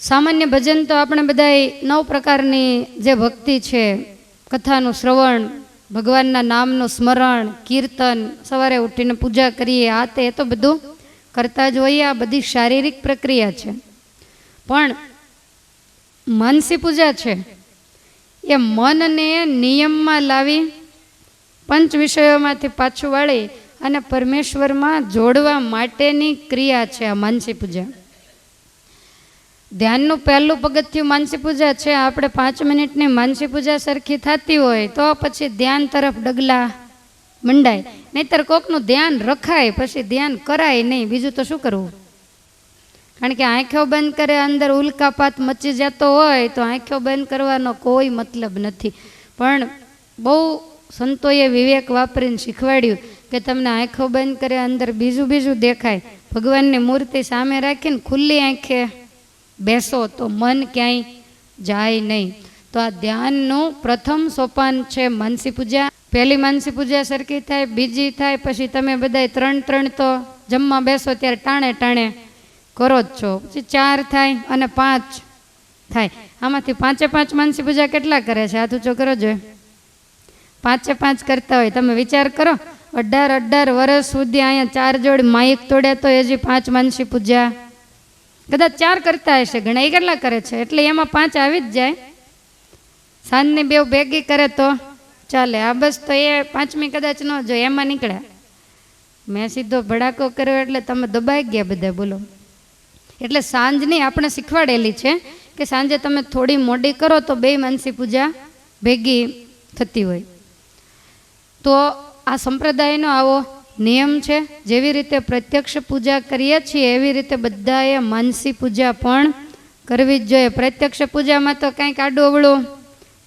સામાન્ય ભજન તો આપણે બધાય નવ પ્રકારની જે ભક્તિ છે, કથાનું શ્રવણ, ભગવાનના નામનું સ્મરણ, કીર્તન, સવારે ઉઠીને પૂજા કરીએ, આ તે તો બધું કરતા જ હોઈએ, આ બધી શારીરિક પ્રક્રિયા છે. પણ માનસી પૂજા છે, એ મનને નિયમમાં લાવી પંચ વિષયોમાંથી પાછું વાળી અને પરમેશ્વરમાં જોડવા માટેની ક્રિયા છે આ માનસી પૂજા. ધ્યાનનું પહેલું પગથિયું માનસી પૂજા છે. આપણે પાંચ મિનિટની માનસી પૂજા સરખી થતી હોય તો પછી ધ્યાન તરફ ડગલા મંડાય. નહીતર કોકનું ધ્યાન રખાય, પછી ધ્યાન કરાય નહીં. બીજું તો શું કરવું? કારણ કે આંખો બંધ કરે, અંદર ઉલ્કાપાત મચી જતો હોય તો આંખો બંધ કરવાનો કોઈ મતલબ નથી. પણ બહુ સંતોએ વિવેક વાપરીને શીખવાડ્યું કે તમને આંખો બંધ કરે, અંદર બીજું બીજું દેખાય. ભગવાનની મૂર્તિ સામે રાખીને ખુલ્લી આંખે બેસો તો મન ક્યાંય જાય નહીં. તો આ ધ્યાનનું પ્રથમ સોપાન છે માનસી પૂજા. પહેલી માનસી પૂજા સરખી થાય, બીજી થાય, પછી તમે બધાય ત્રણ ત્રણ તો જમવા બેસો ત્યારે ટાણે ટાણે કરો જ છો. પછી ચાર થાય અને પાંચ થાય. આમાંથી પાંચે પાંચ માનસી પૂજા કેટલા કરે છે? હાથ ઊંચો કરો જોઈએ પાંચે પાંચ કરતા હોય. તમે વિચાર કરો, અઢાર અઢાર વર્ષ સુધી અહીંયા ચાર જોડ માઇક તોડે તો હજી પાંચ માનસી પૂજા કદાચ ચાર કરતા હશે, ઘણા એ કેટલા કરે છે, એટલે એમાં પાંચ આવી જ જાય. સાંજની બે ભેગી કરે તો ચાલે. આ બસ તો એ પાંચમી કદાચ ન જોઈએ એમાં નીકળ્યા મેં સીધો ભડાકો કર્યો એટલે તમે દબાઈ ગયા બધા, બોલો. એટલે સાંજની આપણે શીખવાડેલી છે કે સાંજે તમે થોડી મોડી કરો તો બે માનસી પૂજા ભેગી થતી હોય. તો આ સંપ્રદાયનો આવો નિયમ છે, જેવી રીતે પ્રત્યક્ષ પૂજા કરીએ છીએ, એવી રીતે બધાએ માનસી પૂજા પણ કરવી જ જોઈએ. પ્રત્યક્ષ પૂજામાં તો કાંઈક આડું અવળું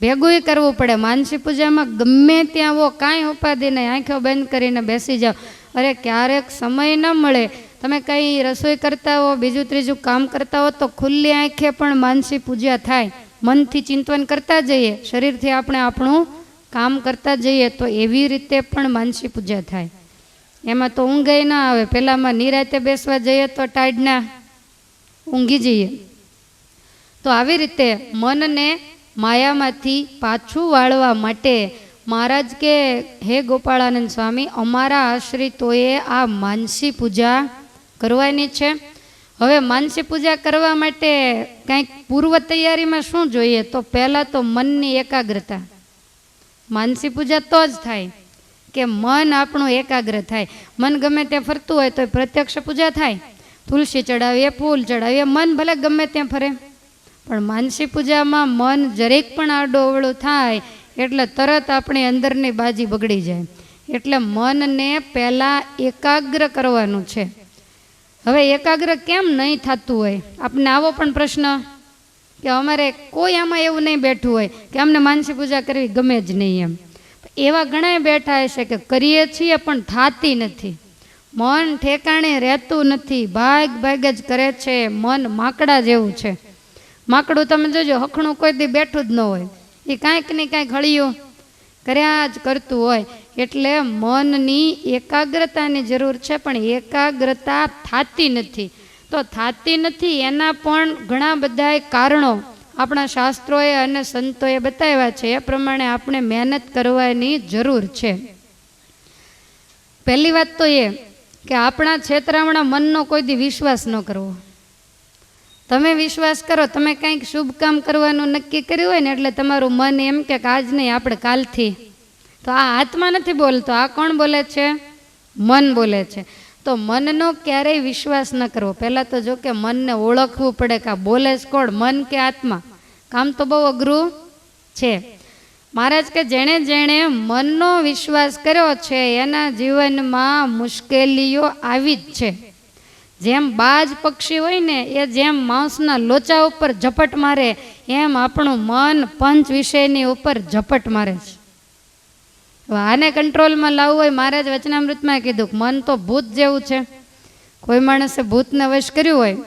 ભેગુંય કરવું પડે. માનસી પૂજામાં ગમે ત્યાં હો કાંઈ ઉપાધિ નહીં. આંખો બંધ કરીને બેસી જાઓ. અરે, ક્યારેક સમય ન મળે. તમે કંઈ રસોઈ કરતા હો, બીજું ત્રીજું કામ કરતા હો, તો ખુલ્લી આંખે પણ માનસી પૂજા થાય. મનથી ચિંતન કરતા જઈએ. શરીરથી આપણે આપણું કામ કરતા જઈએ, તો એવી રીતે પણ માનસી પૂજા થાય. એમાં તો ઊંઘાઈ ના આવે. પહેલાંમાં નિરાતે બેસવા જઈએ તો ટાઈડના ઊંઘી જઈએ. તો આવી રીતે મનને માયામાંથી પાછું વાળવા માટે મહારાજ કે, હે ગોપાળાનંદ સ્વામી, અમારા આશ્રિતોએ આ માનસી પૂજા કરવાની છે. હવે માનસી પૂજા કરવા માટે કંઈક પૂર્વ તૈયારીમાં શું જોઈએ? તો પહેલાં તો મનની એકાગ્રતા. માનસી પૂજા તો જ થાય. કે મન આપણું એકાગ્ર થાય. મન ગમે ત્યાં ફરતું હોય તો પ્રત્યક્ષ પૂજા થાય. તુલસી ચડાવીએ, ફૂલ ચડાવીએ, મન ભલે ગમે ત્યાં ફરે. પણ માનસી પૂજામાં મન જરીક પણ આડો અવળું થાય એટલે તરત આપણી અંદરની બાજી બગડી જાય. એટલે મનને પહેલાં એકાગ્ર કરવાનું છે. હવે એકાગ્ર કેમ નહીં થતું હોય? આપને આવો પણ પ્રશ્ન. કે અમારે કોઈ આમાં એવું નહીં બેઠું હોય કે અમને માનસી પૂજા કરવી ગમે જ નહીં એમ. એવા ઘણા બેઠા હશે કે કરીએ છીએ પણ થાતી નથી. મન ઠેકાણે રહેતું નથી. ભાગ ભાગ જ કરે છે. મન માકડા જેવું છે. માકડું તમે જોજો, હખણું કોઈ દી બેઠું જ ન હોય. એ કાંઈક ને કાંઈક હળિયું કર્યા જ કરતું હોય. એટલે મનની એકાગ્રતાની જરૂર છે, પણ એકાગ્રતા થાતી નથી. તો થાતી નથી એના પણ ઘણા બધા કારણો આપણા શાસ્ત્રોએ અને સંતોએ બતાવ્યા છે, એ પ્રમાણે આપણે મહેનત કરવાની જરૂર છે. પહેલી વાત તો એ કે આપણા છેતરામણા મનનો કોઈ દી વિશ્વાસ ન કરવો. તમે વિશ્વાસ કરો, તમે કંઈક શુભ કામ કરવાનું નક્કી કર્યું હોય ને, એટલે તમારું મન એમ કે આજ નહીં, આપણે કાલથી. તો આ આત્મા નથી બોલતો, આ કોણ બોલે છે? મન બોલે છે. તો મનનો ક્યારેય વિશ્વાસ ન કરવો. પહેલાં તો જો કે મનને ઓળખવું પડે કે આ બોલે જ કોણ, મન કે આત્મા. કામ તો બહુ અઘરું છે. મહારાજ કે જેણે જેણે મનનો વિશ્વાસ કર્યો છે, એના જીવનમાં મુશ્કેલીઓ આવી જ છે. જેમ બાજ પક્ષી હોય ને, એ જેમ માંસના લોચા ઉપર ઝપટ મારે, એમ આપણું મન પંચ વિષયની ઉપર ઝપટ મારે છે. આને કંટ્રોલમાં લાવવું હોય, મહારાજ વચનામૃતમાં કીધું મન તો ભૂત જેવું છે. કોઈ માણસે ભૂતને વશ કર્યું હોય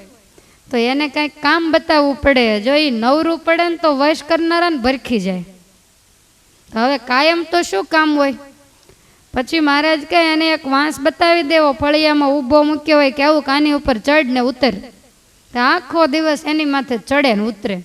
તો એને કાંઈક કામ બતાવવું પડે. જો એ નવરું પડે ને તો વશ કરનારાને ભરખી જાય. હવે કાયમ તો શું કામ હોય? પછી મહારાજ કહે, એને એક વાંસ બતાવી દેવો, ફળિયામાં ઊભો મૂક્યો હોય કે આવું કાની ઉપર ચડ ને ઉતર આખો દિવસ એની માથે ચડે ને ઉતરે.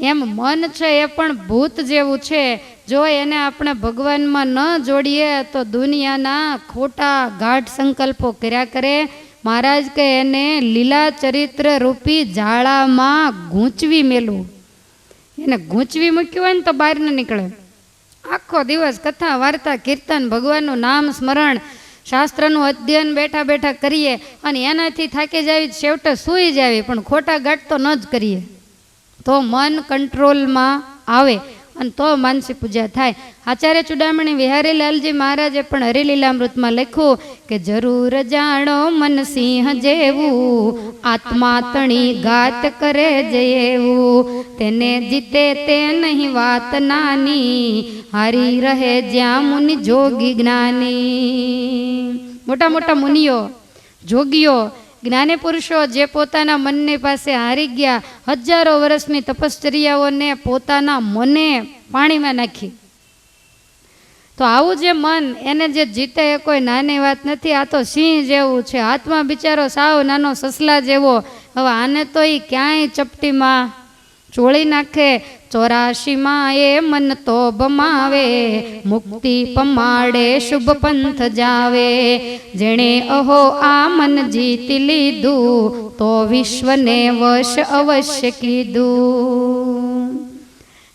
એમ મન છે એ પણ ભૂત જેવું છે. જો એને આપણે ભગવાનમાં ન જોડીએ તો દુનિયાના ખોટા ગાઢ સંકલ્પો કર્યા કરે મહારાજ કે એને લીલા ચરિત્ર રૂપી જાળામાં ગૂંચવી મેલું. એને ગૂંચવી મૂક્યું હોય ને તો બહાર ન નીકળે. આખો દિવસ કથા, વાર્તા, કીર્તન, ભગવાનનું નામ સ્મરણ, શાસ્ત્રનું અધ્યયન બેઠા બેઠા કરીએ અને એનાથી થાકી જાવી છેવટે સૂઈ જાવી, પણ ખોટા ગાટ તો ન જ કરીએ. તો મન કંટ્રોલમાં આવે. અને તો માનસી પૂજા થાય. આચાર્ય ચુડામણી વિહારી લાલજી મહારાજે પણ હરિલીલામૃતમાં લખ્યું કે, જરૂર જાણો મન સિંહ જેવું, આત્મા તણી ગાત કરે જેવું. તેને જીતે તે નહીં વાત નાની, હારી રહે જ્યાં મુનિ જોગી જ્ઞાની. મોટા મોટા મુનિઓ, જોગીઓ જ્ઞાની પુરુષો જે પોતાના મનની પાસે હારી ગયા, હજારો વર્ષની તપશ્ચર્યાઓને પોતાના મને પાણીમાં નાખી. તો આવું જે મન, એને જે જીતે એ કોઈ નાની વાત નથી, આ તો સિંહ જેવું છે. આત્મા બિચારો સાવ નાનો સસલા જેવો. હવે આને તો એ ક્યાંય ચપટીમાં ચોળી નાખે ચોરાશીમાં એ મન તો બમાવે મુક્તિ પમાડે શુભ પંથ જાવે. જેણે અહો આ મન જીતી લીધું, તો વિશ્વને વશ અવશ્ય કીધું.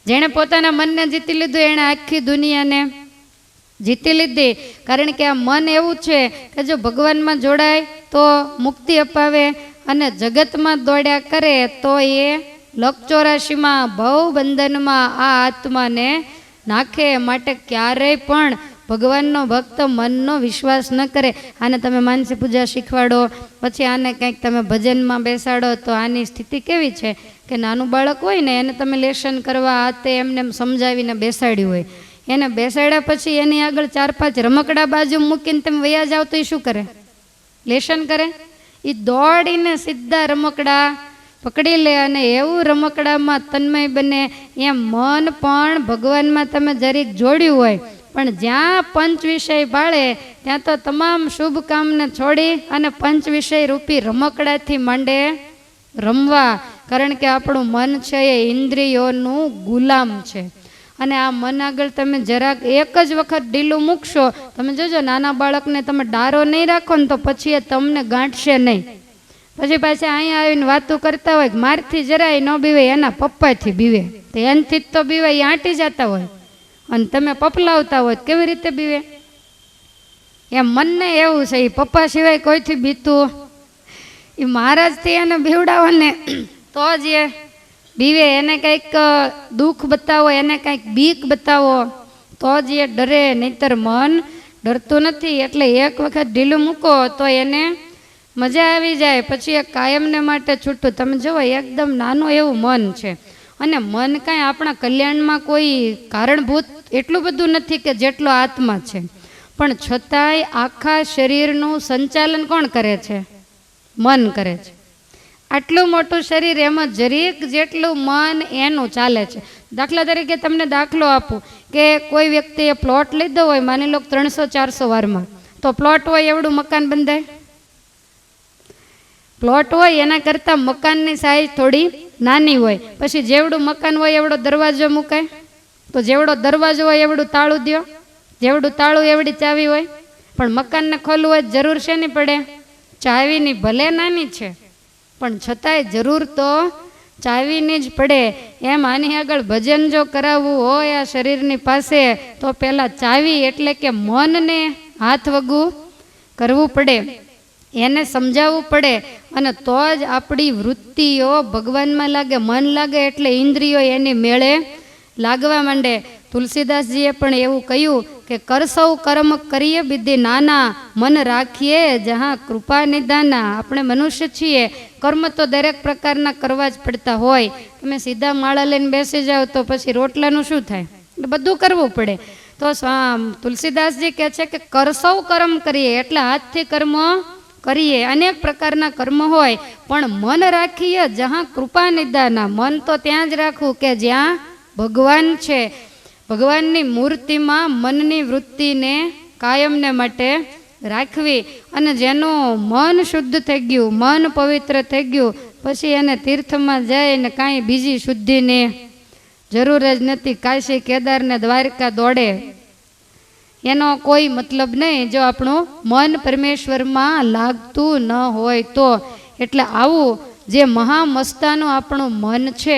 જેણે પોતાના મનને જીતી લીધું, એણે આખી દુનિયાને જીતી લીધી. કારણ કે આ મન એવું છે કે જો ભગવાનમાં જોડાય, તો મુક્તિ અપાવે અને જગતમાં દોડ્યા કરે, તો એ લક્ષચોરાશીમાં ભવ બંધનમાં આ આત્માને નાખે માટે ક્યારેય પણ ભગવાનનો ભક્ત મનનો વિશ્વાસ ન કરે. આને તમે માનસી પૂજા શીખવાડો, પછી આને કંઈક તમે ભજનમાં બેસાડો તો આની સ્થિતિ કેવી છે કે નાનું બાળક હોય ને એને તમે લેશન કરવા આ તે એમને એમ સમજાવીને બેસાડ્યું હોય. એને બેસાડ્યા પછી એની આગળ ચાર પાંચ રમકડા બાજુ મૂકીને તમે વયા જાઓ તો એ શું કરે? લેશન કરે? એ દોડીને સીધા રમકડા પકડી લે અને એવું રમકડામાં તન્મય બને, એમ મન પણ ભગવાનમાં તમે જરીક જોડ્યું હોય. પણ જ્યાં પંચ વિષય બાળે, ત્યાં તો તમામ શુભ કામને છોડી અને પંચ વિષય રૂપી રમકડાથી માંડે. રમવા, કારણ કે આપણું મન છે એ ઇન્દ્રિયોનું ગુલામ છે. અને આ મન આગળ તમે જરાક એક જ વખત ઢીલું મૂકશો, તમે જોજો નાના બાળકને તમે ડારો નહીં રાખો ને તો પછી એ તમને ગાંઠશે નહીં. પછી પાછા અહીંયા આવીને વાતો કરતા હોય મારથી જરાય ન બીવે, એના પપ્પાથી બીવે. તો એનથી જ તો બીવે, એ આંટી જતા હોય. અને તમે પપલાવતા હોય કેવી રીતે બીવે? એમ મનને એવું છે એ પપ્પા સિવાય કોઈથી બીતું? એ મહારાજથી એને બીવડાવો ને તો જ એ બીવે. એને કંઈક દુઃખ બતાવો, એને કંઈક બીક બતાવો, તો જ એ ડરે. નહીતર મન ડરતું નથી. એટલે એક વખત ઢીલું મૂકો, તો એને મજા આવી જાય. પછી એ કાયમને માટે છૂટું. તમે જુઓ એકદમ નાનું એવું મન છે. અને મન કાંઈ આપણા કલ્યાણમાં કોઈ કારણભૂત એટલું બધું નથી કે જેટલો આત્મા છે. પણ છતાંય આખા શરીરનું સંચાલન કોણ કરે છે? મન કરે છે. આટલું મોટું શરીર એમાં જરીક જેટલું મન એનું ચાલે છે. દાખલા તરીકે તમને દાખલો આપું કે કોઈ વ્યક્તિએ પ્લોટ લીધો હોય, માની લો ત્રણસો ચારસો વારમાં. તો પ્લોટ હોય, એવડું મકાન બંધાય? પ્લોટ હોય, એના કરતાં મકાનની સાઈઝ થોડી નાની હોય. પછી જેવડું મકાન હોય, એવડો દરવાજો મુકાય. તો જેવડો દરવાજો હોય, એવડું તાળું દ્યો. જેવડું તાળું એવડી ચાવી હોય. પણ મકાનને ખોલવું હોય જરૂર છે નહીં પડે? ચાવીની ભલે નાની છે, પણ છતાંય જરૂર તો ચાવીની જ પડે. એમ આની આગળ ભજન જો કરાવવું હોય આ શરીરની પાસે, તો પહેલાં ચાવી એટલે કે મનને હાથ વગું કરવું પડે. એને સમજાવવું પડે. અને તો જ આપણી વૃત્તિઓ ભગવાનમાં લાગે, મન લાગે એટલે ઇન્દ્રિયો એની મેળે લાગવા માંડે. તુલસીદાસજીએ પણ એવું કહ્યું કે કરસૌ કર્મ કરીએ બિદ્ધિ નાના, મન રાખીએ જહાં કૃપા નિદાના. આપણે મનુષ્ય છીએ, કર્મ તો દરેક પ્રકારના કરવા જ પડતા હોય. તમે સીધા માળા લઈને બેસી જાઓ તો પછી રોટલાનું શું થાય? એટલે બધું કરવું પડે. તો તુલસીદાસજી કહે છે કે કરસૌ કર્મ કરીએ. એટલે હાથથી કર્મ કરીએ, અનેક પ્રકારના કર્મ હોય, પણ મન રાખીએ જહાં કૃપા નિદાના મન તો ત્યાં જ રાખવું કે જ્યાં ભગવાન છે. ભગવાનની મૂર્તિમાં મનની વૃત્તિને કાયમને માટે રાખવી અને જેનું મન શુદ્ધ થઈ ગયું, મન પવિત્ર થઈ ગયું, પછી એને તીર્થમાં જાય ને કાંઈ બીજી શુદ્ધિની જરૂર જ નથી. કાશી કેદાર ને દ્વારકા દોડે. એનો કોઈ મતલબ નહીં. જો આપણું મન પરમેશ્વરમાં લાગતું ન હોય તો. એટલે આવું જે મહામસ્તાનું આપણું મન છે,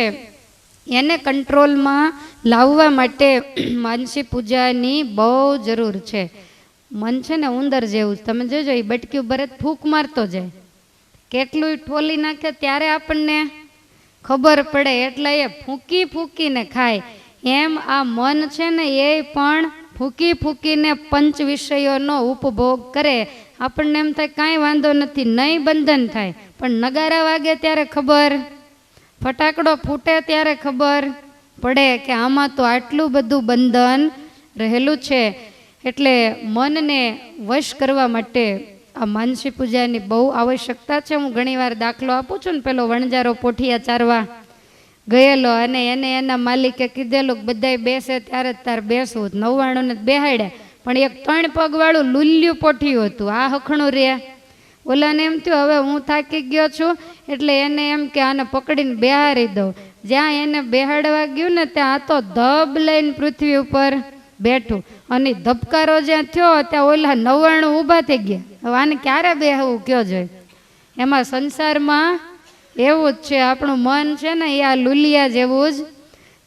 એને કંટ્રોલમાં લાવવા માટે માનસી પૂજાની બહુ જરૂર છે. મન છે ને ઉંદર જેવું. તમે જોજો એ બટક્યું ભરત ફૂંક મારતો જાય. કેટલું ઠોલી નાખે ત્યારે આપણને ખબર પડે. એટલે એ ફૂંકી ફૂંકીને ખાય. એમ આ મન છે ને એ પણ ફૂંકી ફૂંકીને પંચ વિષયોનો ઉપભોગ કરે. આપણને એમ થાય કાંઈ વાંધો નથી, નહીં બંધન થાય. પણ નગારા વાગે ત્યારે ખબર, ફટાકડો ફૂટે ત્યારે ખબર પડે કે આમાં તો આટલું બધું બંધન રહેલું છે. એટલે મનને વશ કરવા માટે આ માનસી પૂજાની બહુ આવશ્યકતા છે. હું ઘણીવાર દાખલો આપું છું ને, પેલો વણજારો પોઠિયા ચારવા. ગયેલો અને એને એના માલિકે કીધેલું કે બધાય બેસે ત્યારે જ તાર બેસવું નવ્વાણું ને બેહાડ્યા. પણ એક ત્રણ પગવાળું લુલ્યું પોઠ્યું હતું. આ હખણું રે. ઓલાને એમ થયું, હવે હું થાકી ગયો છું, એટલે એને એમ કે આને પકડીને બેહારી દઉં. જ્યાં એને બેહાડવા ગયું ને ત્યાં આ તો ધબ લઈને પૃથ્વી ઉપર બેઠું. અને ધબકારો જ્યાં થયો, ત્યાં ઓલા નવ્વાણું ઊભા થઈ ગયા. હવે આને ક્યારે બેહવું? કયો જોઈએ એમાં સંસારમાં એવું જ છે, આપણું મન છે ને એ આ લુલિયા જેવું જ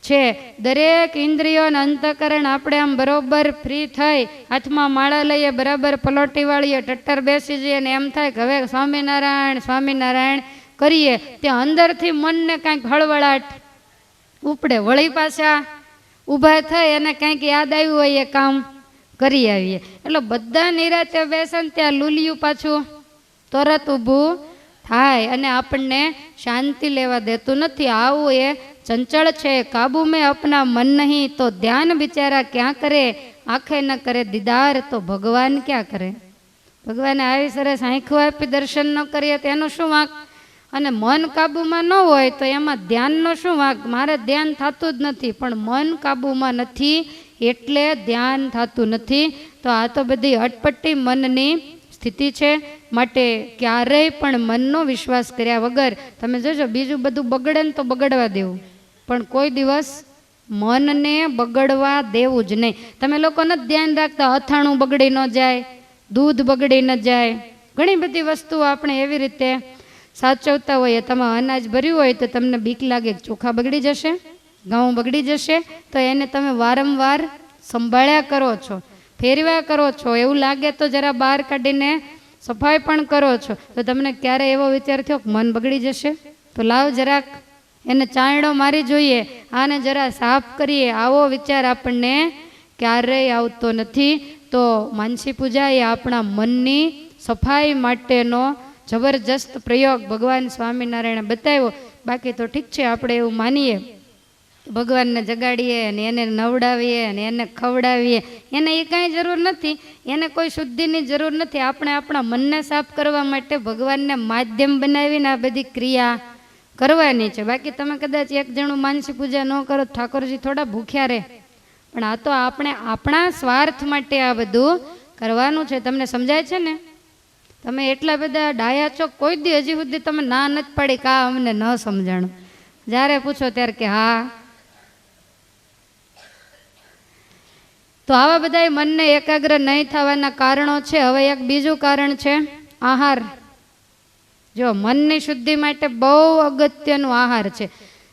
છે. દરેક ઇન્દ્રિયો અને અંતકરણ આપણે આમ બરોબર ફ્રી થઈ, હાથમાં માળા લઈએ, બરાબર પલોટી વાળીએ, ટટ્ટર બેસી જઈએ ને એમ થાય કે હવે સ્વામિનારાયણ સ્વામિનારાયણ કરીએ. ત્યાં અંદરથી મનને કાંઈક હળવળાટ ઉપડે, વળી પાછા ઊભા થઈ અને કંઈક યાદ આવ્યું હોય એ કામ કરી આવીએ. એટલે બધા નિરાતે બેસે ને ત્યાં લુલિયું પાછું તરત ઊભું થાય અને આપણને શાંતિ લેવા દેતું નથી. આવું એ ચંચળ છે. કાબુ મેં અપના મન નહીં તો ધ્યાન બિચારા ક્યાં કરે? આંખે ન કરે. દીદાર તો ભગવાન ક્યાં કરે? ભગવાને આવી સરસ આંખું આપી દર્શન ન કરીએ તો એનું શું વાંક? અને મન કાબુમાં ન હોય તો એમાં ધ્યાનનો શું વાંક? મારે ધ્યાન થતું જ નથી, પણ મન કાબુમાં નથી એટલે ધ્યાન થતું નથી. તો આ તો બધી અટપટી મનની સ્થિતિ છે. માટે ક્યારેય પણ મનનો વિશ્વાસ કર્યા વગર તમે જોજો, બીજું બધું બગડે ને તો બગડવા દેવું. પણ કોઈ દિવસ મનને બગડવા દેવું જ નહીં. તમે લોકો નથી ધ્યાન રાખતા અથાણું બગડી ન જાય, દૂધ બગડી ન જાય. ઘણી બધી વસ્તુઓ આપણે એવી રીતે સાચવતા હોઈએ, તમે અનાજ ભર્યું હોય તો તમને બીક લાગે ચોખા બગડી જશે, ઘઉં બગડી જશે, તો એને તમે વારંવાર સંભાળ્યા કરો છો, ફેરવ્યા કરો છો. એવું લાગે તો જરા બહાર કાઢીને સફાઈ પણ કરો છો. તો તમને ક્યારે એવો વિચાર થયો કે મન બગડી જશે? તો લાવ જરાક. એને ચાયડો મારી જોઈએ. આને જરા સાફ કરીએ. આવો વિચાર આપણને ક્યારેય આવતો નથી. તો માનસી પૂજા એ આપણા મનની સફાઈ માટેનો જબરજસ્ત પ્રયોગ ભગવાન સ્વામિનારાયણે બતાવ્યો. બાકી તો ઠીક છે, આપણે એવું માનીએ. ભગવાનને જગાડીએ અને એને નવડાવીએ અને એને ખવડાવીએ. એને એ કાંઈ જરૂર નથી. એને કોઈ શુદ્ધિની જરૂર નથી. આપણે આપણા મનને સાફ કરવા માટે ભગવાનને માધ્યમ બનાવીને આ બધી ક્રિયા કરવાની છે. બાકી તમે કદાચ એક જણું માનસી પૂજા ન કરો ઠાકોરજી થોડા ભૂખ્યા રહે. પણ આ તો આપણે આપણા સ્વાર્થ માટે આ બધું કરવાનું છે. તમને સમજાય છે ને? તમે એટલા બધા ડાયા છો, કોઈ દી હજી સુધી તમે ના નથી પાડી કા અમને ન સમજાણું. જ્યારે પૂછો ત્યારે કે હા તો આવા બધા મનને એકાગ્ર નહીં થવાના કારણો છે. હવે એક બીજું કારણ છે આહાર. જો મનની શુદ્ધિ માટે બહુ અગત્યનું આહાર છે.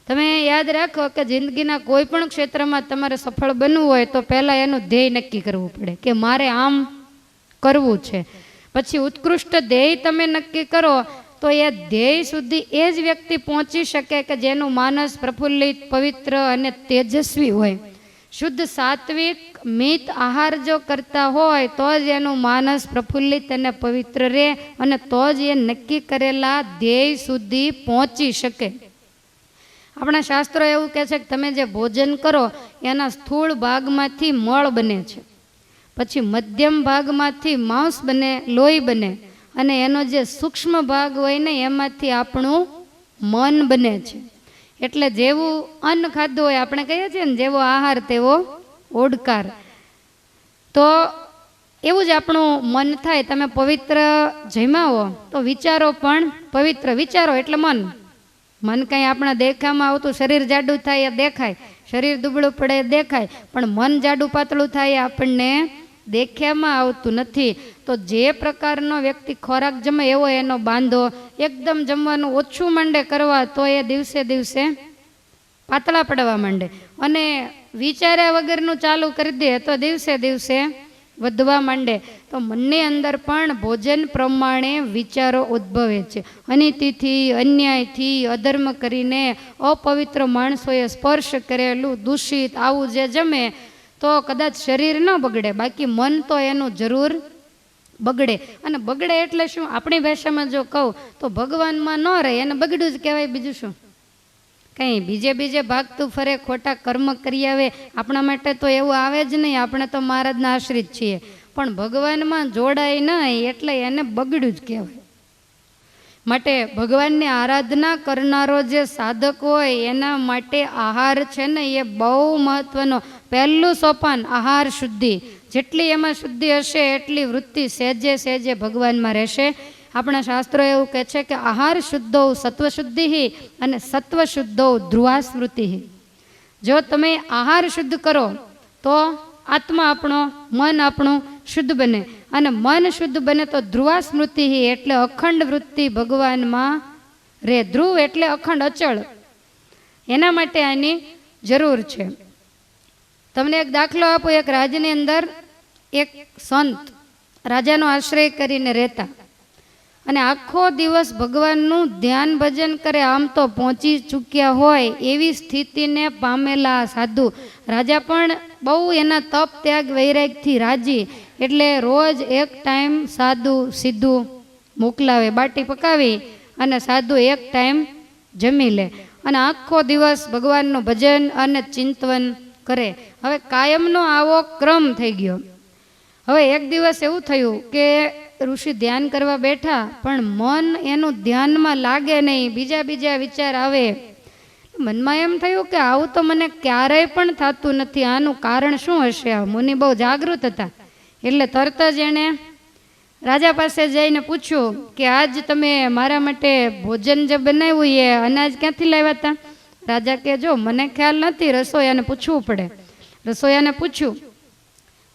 તમે યાદ રાખો કે જિંદગીના કોઈ પણ ક્ષેત્રમાં તમારે સફળ બનવું હોય તો પહેલાં એનું ધ્યેય નક્કી કરવું પડે કે મારે આમ કરવું છે. પછી ઉત્કૃષ્ટ ધ્યેય તમે નક્કી કરો તો એ ધ્યેય સુધી એ જ વ્યક્તિ પહોંચી શકે કે જેનું માનસ પ્રફુલ્લિત, પવિત્ર અને તેજસ્વી હોય. શુદ્ધ સાત્વિક મિત આહાર જો કરતા હોય, તો જ એનું માનસ પ્રફુલ્લિત અને પવિત્ર રહે અને તો જ એ નક્કી કરેલા ધ્યેય સુધી પહોંચી શકે. આપણા શાસ્ત્રો એવું કહે છે કે તમે જે ભોજન કરો, એના સ્થૂળ ભાગમાંથી મળ બને છે. પછી મધ્યમ ભાગમાંથી માંસ બને, લોહી બને અને એનો જે સૂક્ષ્મ ભાગ હોય ને, એમાંથી આપણું મન બને છે. એટલે જેવું અન્ન ખાધું હોય, આપણે કહીએ છીએ ને, જેવો આહાર તેવો ઓડકાર. તો એવું જ આપણું મન થાય, તમે પવિત્ર જમાવો, તો વિચારો પણ પવિત્ર. વિચારો એટલે મન. મન કાંઈ આપણા દેખામાં આવતું, શરીર જાડું થાય એ દેખાય. શરીર દુબળું પડે એ દેખાય. પણ મન જાડું પાતળું થાય આપણને દેખ્યામાં આવતું નથી. તો જે પ્રકારનો વ્યક્તિ ખોરાક જમે એવો એનો બાંધો, એકદમ જમવાનું ઓછું માંડે કરવા, તો એ દિવસે દિવસે પાતળા પડવા માંડે. અને વિચાર્યા વગરનું ચાલુ કરી દે, તો દિવસે દિવસે વધવા માંડે. તો મનની અંદર પણ ભોજન પ્રમાણે વિચારો ઉદ્ભવે છે. અનિતિથી, અન્યાયથી, અધર્મ કરીને અપવિત્ર માણસોએ સ્પર્શ કરેલું દૂષિત આવું જે જમે તો કદાચ શરીર ન બગડે. બાકી મન તો એનું જરૂર બગડે. અને બગડે એટલે શું? આપણી ભાષામાં જો કહું, તો ભગવાનમાં ન રહે. એને બગડ્યું જ કહેવાય બીજું શું? કંઈ બીજે બીજે ભાગતું ફરે, ખોટા કર્મ કરી આવે. આપણા માટે તો એવું આવે જ નહીં. આપણે તો મહારાજના આશ્રિત છીએ. પણ ભગવાનમાં જોડાય નહીં એટલે એને બગડ્યું જ કહેવાય. માટે ભગવાનની આરાધના કરનારો જે સાધક હોય, એના માટે આહાર છે ને એ બહુ મહત્વનો. પહેલું સોપાન આહાર શુદ્ધિ. જેટલી એમાં શુદ્ધિ હશે, એટલી વૃત્તિ સહેજે સહેજે ભગવાનમાં રહેશે. આપણા શાસ્ત્રો એવું કહે છે કે આહાર શુદ્ધો સત્વ શુદ્ધિ અને સત્વ શુદ્ધો ધ્રુવા સ્મૃતિ જો તમે આહાર શુદ્ધ કરો, તો આત્મા આપણો, મન આપણું શુદ્ધ બને. અને મન શુદ્ધ બને તો ધ્રુવા સ્મૃતિ એટલે અખંડ વૃત્તિ ભગવાનમાં રે ધ્રુવ એટલે અખંડ અચળ. એના માટે આની જરૂર છે. તમને એક દાખલો આપો, એક રાજની અંદર એક સંત રાજાનો આશ્રય કરીને રહેતા. અને આખો દિવસ ભગવાનનું ધ્યાન ભજન કરે, આમ તો પહોંચી ચૂક્યા હોય એવી સ્થિતિને પામેલા સાધુ. રાજા પણ બહુ એના તપ ત્યાગ વૈરાગથી રાજી, એટલે રોજ એક ટાઈમ સાધુ સીધું મોકલાવે, બાટી પકાવી અને સાધુ એક ટાઈમ જમી લે. અને આખો દિવસ ભગવાનનું ભજન અને ચિંતવન કરે. હવે કાયમનો આવો ક્રમ થઈ ગયો. હવે એક દિવસ એવું થયું કે ઋષિ ધ્યાન કરવા બેઠા, પણ મન એનું ધ્યાનમાં લાગે નહીં. બીજા બીજા વિચાર આવે. મનમાં એમ થયું કે આવું તો મને ક્યારેય પણ થતું નથી. આનું કારણ શું હશે? આ મુનિ બહુ જાગૃત હતા. એટલે તરત જ એણે રાજા પાસે જઈને પૂછ્યું કે, આજ તમે મારા માટે ભોજન જે બનાવ્યું એ અનાજ ક્યાંથી લાવ્યા હતા? રાજા કે જો મને ખ્યાલ નથી રસોયાને પૂછવું પડે. રસોઈયાને પૂછ્યું.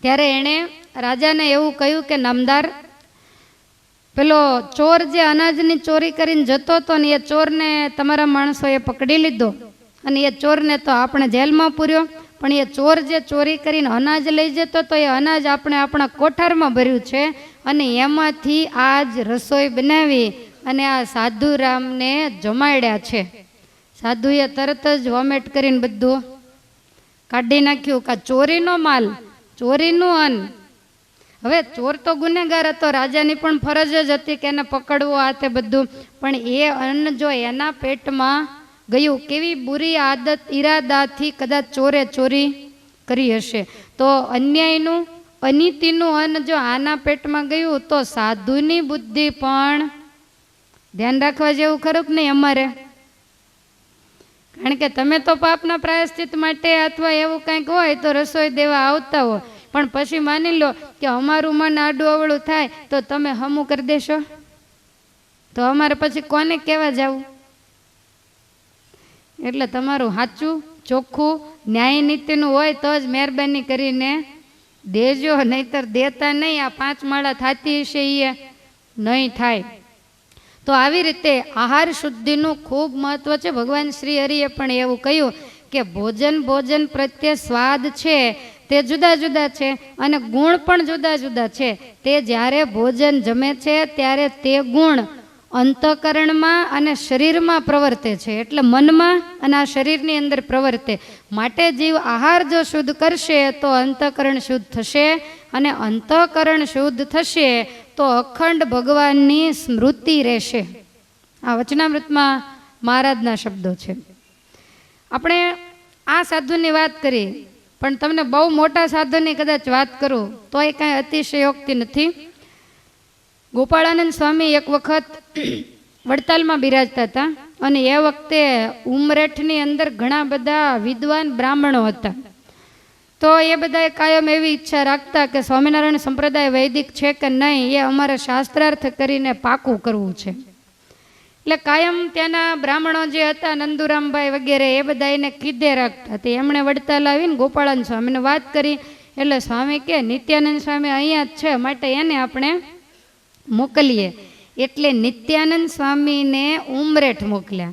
ત્યારે એણે રાજાને એવું કહ્યું કે, નામદાર, પેલો ચોર જે અનાજની ચોરી કરીને જતો હતો ને એ ચોરને તમારા માણસોએ પકડી લીધો અને એ ચોરને તો આપણે જેલમાં પૂર્યો, પણ એ ચોર જે ચોરી કરીને અનાજ લઈ જતો તો એ અનાજ આપણે આપણા કોઠારમાં ભર્યું છે અને એમાંથી આજ રસોઈ બનાવી અને આ સાધુરામને જમાડ્યા છે. સાધુએ તરત જ વોમેટ કરીને બધું કાઢી નાખ્યું કે ચોરીનો માલ, ચોરીનું અન્ન. હવે ચોર તો ગુનેગાર હતો, રાજાની પણ ફરજ જ હતી કે એને પકડવો આ તે બધું. પણ એ અન્ન જો એના પેટમાં ગયું, કેવી બુરી આદત, ઈરાદાથી કદાચ ચોરે ચોરી કરી હશે. તો અન્યાયનું, અનીતિનું અન્ન જો આના પેટમાં ગયું, તો સાધુની બુદ્ધિ પણ ધ્યાન રાખવા જેવું ખરું કે નહીં અમારે? કારણ કે તમે તો પાપના પ્રાયશ્ચિત માટે અથવા એવું કંઈક હોય તો રસોઈ દેવા આવતા હો. પણ પછી માની લો કે અમારું મન આડું અવળું થાય તો તમે હમું કરી દેશો. તો અમારે પછી કોને કહેવા જવું? એટલે તમારું સાચું, ચોખ્ખું, ન્યાય નીતિનું હોય તો જ મહેરબાની કરીને દેજો, નહીતર દેતા નહીં. આ પાંચ માળા થતી હશે એ નહીં થાય. તો આવી રીતે આહાર શુદ્ધિનું ખૂબ મહત્વ છે. ભગવાન શ્રી હરિએ પણ એવું કહ્યું કે ભોજન ભોજન પ્રત્યે સ્વાદ છે, તે જુદા જુદા છે અને ગુણ પણ જુદા જુદા છે. તે જ્યારે ભોજન જમે છે, ત્યારે તે ગુણ અંતકરણમાં અને શરીરમાં પ્રવર્તે છે. એટલે મનમાં અને આ શરીરની અંદર પ્રવર્તે. માટે જીવ આહાર જો શુદ્ધ કરશે, તો અંતકરણ શુદ્ધ થશે અને અંતકરણ શુદ્ધ થશે તો અખંડ ભગવાનની સ્મૃતિ રહેશે. આ વચનામૃતમાં મહારાજના શબ્દો છે. આપણે આ સાધુની વાત કરી, પણ તમને બહુ મોટા સાધુની કદાચ વાત કરું તો એ કાંઈ અતિશયોક્તિ નથી. ગોપાળાનંદ સ્વામી એક વખત વડતાલમાં બિરાજતા હતા અને એ વખતે ઉમરેઠની અંદર ઘણા બધા વિદ્વાન બ્રાહ્મણો હતા. તો એ બધાએ કાયમ એવી ઈચ્છા રાખતા કે સ્વામિનારાયણ સંપ્રદાય વૈદિક છે કે નહીં, એ અમારે શાસ્ત્રાર્થ કરીને પાકું કરવું છે. એટલે કાયમ ત્યાંના બ્રાહ્મણો જે હતા, નંદુરામભાઈ વગેરે, એ બધા એને કીધે રાખતા તે એમણે વડતા લાવીને ગોપાળાન સ્વામીને વાત કરી, એટલે સ્વામી કે, નિત્યાનંદ સ્વામી અહીંયા જ છે, માટે એને આપણે મોકલીએ. એટલે નિત્યાનંદ સ્વામીને ઉમરેઠ મોકલ્યા.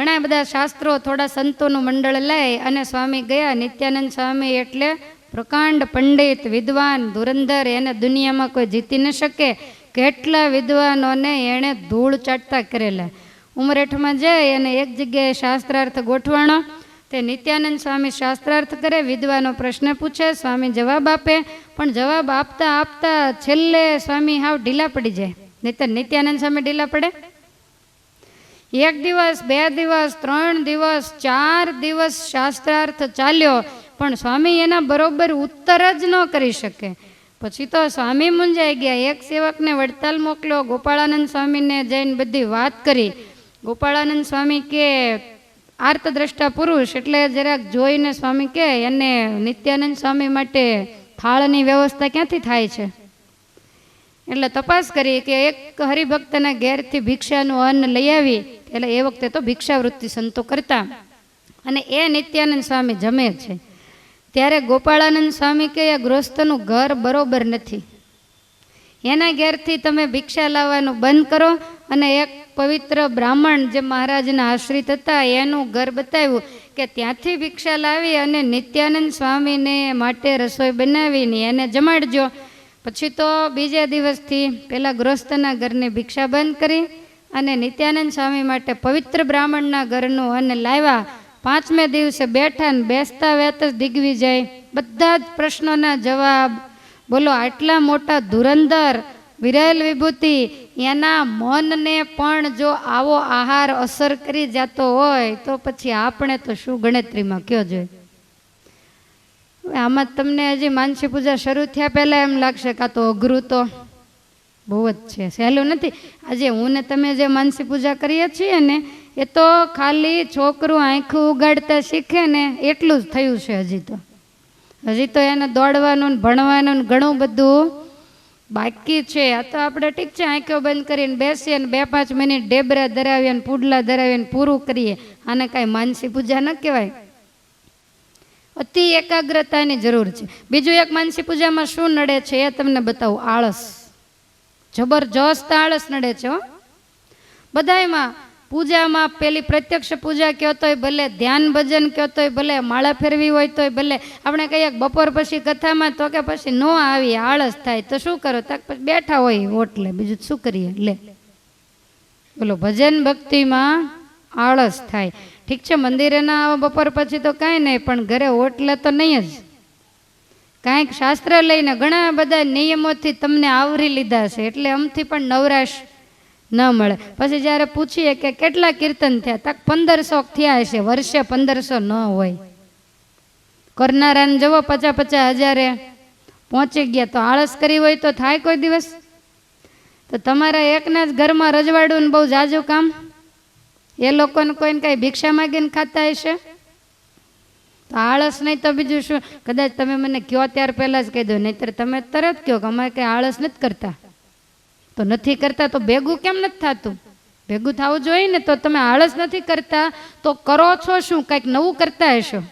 ઘણા બધા શાસ્ત્રો થોડા સંતોનું મંડળ લઈ અને સ્વામી ગયા. નિત્યાનંદ સ્વામી એટલે પ્રકાંડ પંડિત, વિદ્વાન, ધુરંધર, એને દુનિયામાં કોઈ જીતી ન શકે. કેટલા વિદ્વાનોને એણે ધૂળ ચાટતા કરેલા. ઉમરેઠમાં જાય અને એક જગ્યાએ શાસ્ત્રાર્થ ગોઠવાણો. તે નિત્યાનંદ સ્વામી શાસ્ત્રાર્થ કરે, વિદ્વાનો પ્રશ્ન પૂછે, સ્વામી જવાબ આપે. પણ જવાબ આપતા આપતા છેલ્લે સ્વામી હાવ ઢીલા પડી જાય. નહીતર નિત્યાનંદ સ્વામી ઢીલા પડે. એક દિવસ, બે દિવસ, ત્રણ દિવસ, ચાર દિવસ શાસ્ત્રાર્થ ચાલ્યો. પણ સ્વામી એના બરોબર ઉત્તર જ ન કરી શકે. પછી તો સ્વામી મૂંઝાઈ ગયા. એક સેવકને વડતાલ મોકલ્યો ગોપાળાનંદ સ્વામીને જઈને બધી વાત કરી. ગોપાળાનંદ સ્વામી કે, આર્તદ્રષ્ટા પુરુષ એટલે જરાક જોઈને સ્વામી કે, એને નિત્યાનંદ સ્વામી માટે થાળની વ્યવસ્થા ક્યાંથી થાય છે? એટલે તપાસ કરી કે એક હરિભક્તના ઘેરથી ભિક્ષાનું અન્ન લઈ આવી. એટલે એ વખતે તો ભિક્ષાવૃત્તિ સંતો કરતા. અને એ નિત્યાનંદ સ્વામી જમે છે. ત્યારે ગોપાળાનંદ સ્વામી કે, એ ગૃહસ્થનું ઘર બરોબર નથી. એના ઘેરથી તમે ભિક્ષા લાવવાનું બંધ કરો અને એક પવિત્ર બ્રાહ્મણ જે મહારાજના આશ્રિત હતા, એનું ઘર બતાવ્યું કે ત્યાંથી ભિક્ષા લાવી અને નિત્યાનંદ સ્વામીને માટે રસોઈ બનાવીને એને જમાડજો. પછી તો બીજા દિવસથી પેલા ગૃહસ્થના ઘરની ભિક્ષા બંધ કરી અને નિત્યાનંદ સ્વામી માટે પવિત્ર બ્રાહ્મણના ઘરનું અન્ન લાવ્યા. પાંચમે દિવસે બેઠા ને બેસતા વેત જ જાય. બધા જ પ્રશ્નોના જવાબ, બોલો, આટલા મોટા ધુરંધર, વિરલ વિભૂતિ, એના મનને પણ જો આવો આહાર અસર કરી જતો હોય, તો પછી આપણે તો શું ગણતરીમાં કયો જોઈએ? આમાં તમને હજી માનસી પૂજા શરૂ થયા પહેલાં એમ લાગશે, કાં તો અઘરું તો? બહુ જ છે. સહેલું નથી. આજે હું ને તમે જે માનસી પૂજા કરીએ છીએ ને, એ તો ખાલી છોકરું આંખું ઉગાડતા શીખે ને એટલું જ થયું છે હજી તો. હજી તો એને દોડવાનું ભણવાનું ઘણું બધું બાકી છે. આ તો આપણે ઠીક છે, આંખો બંધ કરીને બેસીએ ને બે પાંચ મિનિટ ડેબરા ધરાવીએ ને પુડલા ધરાવીએ ને પૂરું કરીએ. આને કાંઈ માનસી પૂજા ન કહેવાય. અતિ એકાગ્રતાની જરૂર છે. બીજું એક માનસી પૂજામાં શું નડે છે એ તમને બતાવું. આળસ. જબરજસ્ત આળસ નડે છે, હો. બધાયમાં પૂજામાં પેલી પ્રત્યક્ષ પૂજા કહેતો તોય ભલે, ધ્યાન ભજન કયો તોય ભલે, માળા ફેરવી હોય તોય ભલે. આપણે કહીએ બપોર પછી કથામાં તો કે પછી ન આવી આળસ થાય. તો શું કરો? તક પછી બેઠા હોય ઓટલે બીજું શું કરીએ? લે. બોલો, ભજન ભક્તિમાં આળસ થાય. ઠીક છે, મંદિરે ના બપોર પછી તો કાંઈ નહીં, પણ ઘરે ઓટલે તો નહીં જ. કાંઈક શાસ્ત્ર લઈને ઘણા બધા નિયમોથી તમને આવરી લીધા છે, એટલે અમથી પણ નવરાશ ન મળે. પછી જ્યારે પૂછીએ કે કેટલા કીર્તન થયા, તક પંદરસો થયા હશે, વર્ષે પંદરસો ન હોય. કરનારાને જવો પચાસ પચાસ હજારે પહોંચી ગયા, તો આળસ કરી હોય તો થાય કોઈ દિવસ? તો તમારા એકના જ ઘરમાં રજવાડું બહુ જાજુ કામ? એ લોકોને કોઈને કાંઈ ભિક્ષા માગીને ખાતા હશે? તો આળસ નહીં તો બીજું શું? કદાચ તમે મને કયો ત્યાર પહેલાં જ કહી દો, નહીતર તમે તરત કહો કે અમારે કંઈ આળસ નથી કરતા. તો નથી કરતા તો ભેગું કેમ નથી થતું? ભેગું થવું જોઈએ ને તો તમે આળસ નથી કરતા, તો કરો છો શું? કંઈક નવું કરતા હશો?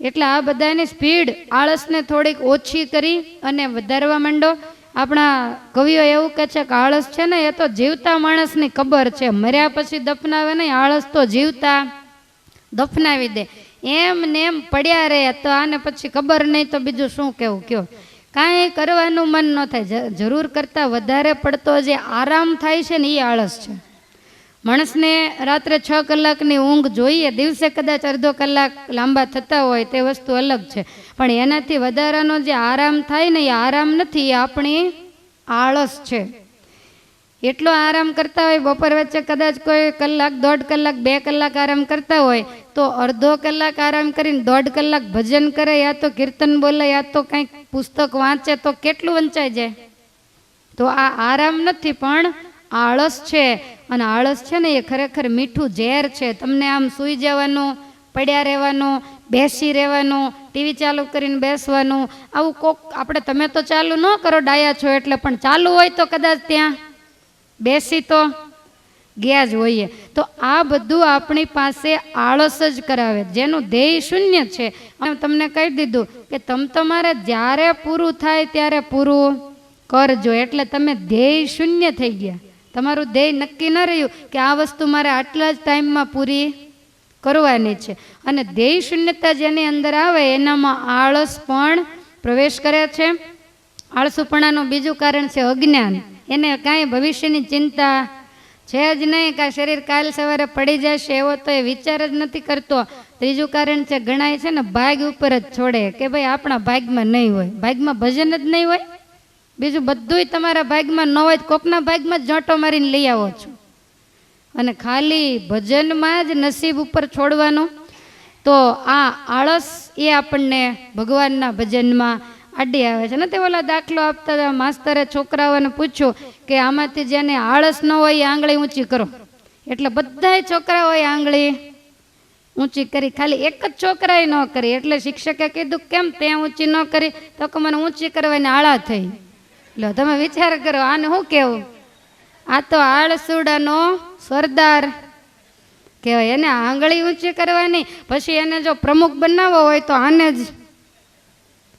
એટલે આ બધાની સ્પીડ આળસને થોડીક ઓછી કરી અને વધારવા માંડો. આપણા કવિઓ એવું કહે છે કે આળસ છે ને એ તો જીવતા માણસની ખબર છે. મર્યા પછી દફનાવે નહીં, આળસ તો જીવતા દફનાવી દે. એમ ને એમ પડ્યા રહે તો આને પછી ખબર નહીં તો બીજું શું કેવું, કયો? કાંઈ કરવાનું મન ન થાય. જરૂર કરતાં વધારે પડતો જે આરામ થાય છે ને એ આળસ છે. માણસને રાત્રે છ કલાકની ઊંઘ જોઈએ, દિવસે કદાચ અડધો કલાક લાંબા થતા હોય તે વસ્તુ અલગ છે. પણ એનાથી વધારાનો જે આરામ થાય ને એ આરામ નથી, એ આપણી આળસ છે. એટલો આરામ કરતા હોય, બપોર વચ્ચે કદાચ કોઈ કલાક, દોઢ કલાક, બે કલાક આરામ કરતા હોય, તો અડધો કલાક આરામ કરીને દોઢ કલાક ભજન કરે, યા તો કીર્તન બોલે, યા તો કંઈક પુસ્તક વાંચે, તો કેટલું વંચાઈ જાય? તો આ આરામ નથી, પણ આળસ છે. અને આળસ છે ને એ ખરેખર મીઠું ઝેર છે. તમને આમ સૂઈ જવાનું, પડ્યા રહેવાનું, બેસી રહેવાનું, ટીવી ચાલુ કરીને બેસવાનું, આવું કોક આપણે તમે તો ચાલુ ન કરો, ડાયા છો એટલે પણ ચાલુ હોય તો કદાચ ત્યાં. બેસી તો, ગયા જ હોઈએ. તો આ બધું આપણી પાસે આળસ જ કરાવે. જેનું ધ્યેય શૂન્ય છે. તમને કહી દીધું કે તમ તમારે જ્યારે પૂરું થાય ત્યારે પૂરું કરજો. એટલે તમે ધ્યેય શૂન્ય થઈ ગયા. તમારું ધ્યેય નક્કી ન રહ્યું કે આ વસ્તુ મારે આટલા જ ટાઈમમાં પૂરી કરવાની છે. અને ધ્યેય શૂન્યતા જેની અંદર આવે, એનામાં આળસ પણ પ્રવેશ કરે છે. આળસુપણાનું બીજું કારણ છે અજ્ઞાન. એને કાંઈ ભવિષ્યની ચિંતા છે જ નહીં કે શરીર કાલ સવારે પડી જશે એવો તો એ વિચાર જ નથી કરતો. ત્રીજું કારણ છે ગણાય છે ને, ભાગ ઉપર જ છોડે કે ભાઈ આપણા ભાગમાં નહીં હોય. ભાગમાં ભજન જ નહીં હોય. બીજું બધુંય તમારા ભાગમાં ન હોય કોકના ભાગમાં જ જોંટો મારીને લઈ આવો છો. અને ખાલી ભજનમાં જ નસીબ ઉપર છોડવાનું. તો આ આળસ એ આપણને ભગવાનના ભજનમાં આડી આવે છે. ને તે ઓલા દાખલો આપતા માસ્તરે છોકરાઓને પૂછ્યું કે આમાંથી જેને આળસ ન હોય એ આંગળી ઊંચી કરો. એટલે બધાય છોકરાઓએ આંગળી ઊંચી કરી. ખાલી એક જ છોકરાએ ન કરી. એટલે શિક્ષકે કીધું, કેમ તે ઊંચી ન કરી? તો કે, મને ઊંચી કરવાની આળા થઈ. લો, તમે વિચાર કરો, આને શું કહેવું? આ તો આળસુડાનો સરદાર કહેવાય. એને આંગળી ઊંચી કરવાની, પછી એને જો પ્રમુખ બનાવવો હોય તો આને જ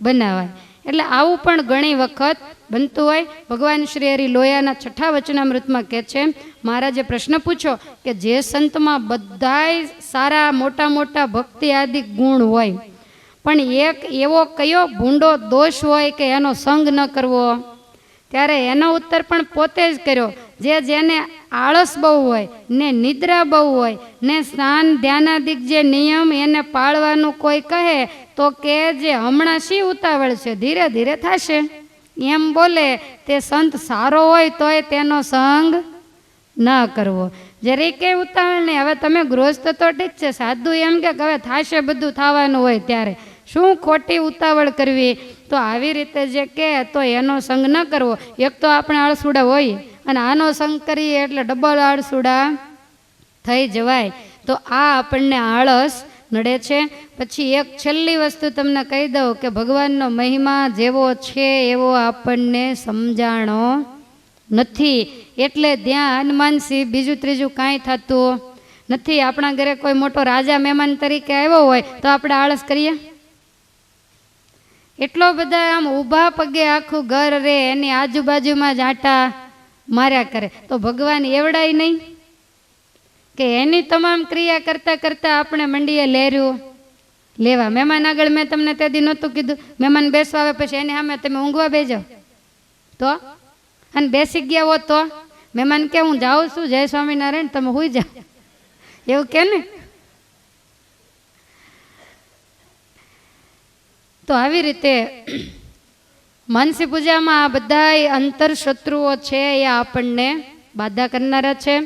બનાવાય. એટલે આવું પણ ઘણી વખત બનતું હોય. ભગવાન શ્રી હરિ લોયાના છઠ્ઠા વચનામૃતમાં કહે છે, મહારાજે પ્રશ્ન પૂછ્યો કે જે સંતમાં બધાય સારા મોટા મોટા ભક્તિ આદિ ગુણ હોય, પણ એક એવો કયો ભૂંડો દોષ હોય કે એનો સંગ ન કરવો? ત્યારે એનો ઉત્તર પણ પોતે જ કર્યો. જે જેને આળસ બહુ હોય, ને નિદ્રા બહુ હોય, ને સ્નાન ધ્યાનાદિક જે નિયમ એને પાળવાનું કોઈ કહે, તો કે જે હમણાં શી ઉતાવળ છે? ધીરે ધીરે થશે. એમ બોલે, તે સંત સારો હોય તોય તેનો સંગ ન કરવો. જરી કે ઉતાવળ નહીં, હવે તમે ગૃહસ્થ તો ઠીક છે, સાધુ એમ કે હવે થાશે બધું થવાનું હોય ત્યારે. શું ખોટી ઉતાવળ કરવી? તો આવી રીતે જે કે, તો એનો સંગ ન કરવો. એક તો આપણે આળસુડા હોય અને આનો સંગ કરીએ એટલે ડબલ આળસુડા થઈ જવાય. તો આ આપણને આળસ નડે છે. પછી એક છેલ્લી વસ્તુ તમને કહી દઉં કે ભગવાનનો મહિમા જેવો છે એવો આપણને સમજાણો નથી. એટલે ત્યાં હનુમાનસિંહ બીજું, ત્રીજું કાંઈ થતું નથી. આપણા ઘરે કોઈ મોટો રાજા, મહેમાન તરીકે આવ્યો હોય તો આપણે આળસ કરીએ? એટલો બધા આમ ઊભા પગે આખું ઘર રે, એની આજુબાજુમાં જ આટા માર્યા કરે. તો ભગવાન એવડાય નહીં કે એની તમામ ક્રિયા કરતાં કરતાં આપણે મંડીએ લેર્યું. લેવા. મહેમાન આગળ મેં તમને તે દી નહોતું કીધું. મહેમાન બેસવા આવે પછી એની સામે તમે ઊંઘવા બેજો. તો? અને બેસી ગયા હો તો? મહેમાન કે હું જાઉં છું? જય સ્વામિનારાયણ, તમે હુઈ જાઓ. એવું કે ને? તો આવી રીતે માનસી પૂજામાં આ બધા અંતર શત્રુઓ છે એ આપણને બાધા કરનારા છે.